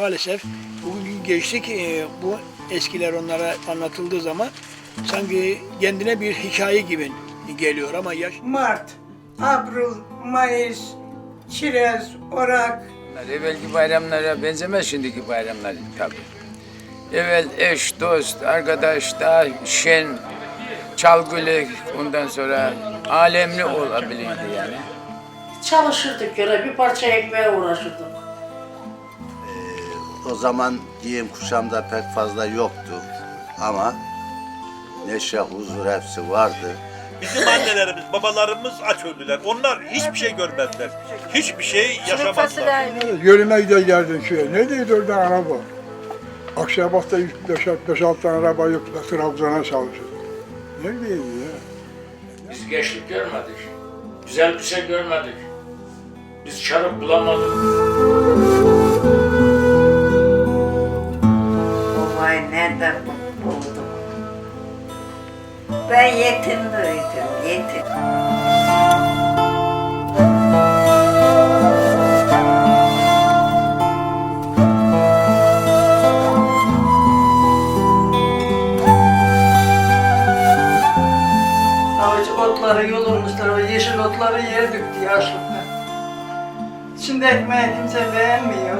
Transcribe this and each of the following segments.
maalesef bugün gençlik e, bu eskiler onlara anlatıldığı zaman sanki kendine bir hikaye gibi geliyor ama yaş Mart, Abril, Mayıs, Çirez, Orak, Evvelki bayramlara benzemez şimdiki bayramlar tabii. Evvel eş, dost, arkadaş, daha şen, çalgılı, ondan sonra alemli olabilirdi yani. Çalışırdık öyle bir parça ekmeğe uğraşırdık. O zaman giyim kuşamda pek fazla yoktu ama neşe, huzur hepsi vardı. Bizim annelerimiz, babalarımız aç öldüler. Onlar hiçbir şey görmediler. Hiçbir şey yaşamadılar. Yönüme gider geldim şöyle. Ne diyordu orada araba? Akşabat'ta 5-6 tane araba yok da Trabzon'a çalışıyor. Ne diyeyim ya? Biz gençlik görmedik. Güzel bir şey görmedik. Biz çarık bulamadık. Buldum. Ben yetim büyüdüm, yetim. Otları yolurmuşlar, o yeşil otları yerdik diye açlıkta. Şimdi ekmeği kimse beğenmiyor.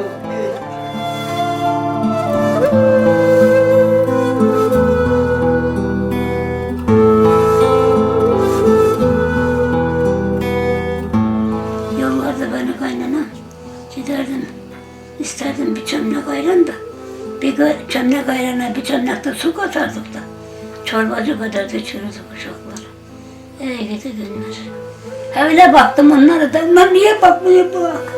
Giderdim. İsterdim bir çömlek ayran da. Bir çömlek ayrana bir çömlek de su katardık da. Çorbacı kadar da çürüdük uşaklar. Ey gidi günler. Öyle baktım onlara da onlar niye bakmıyor bu bak.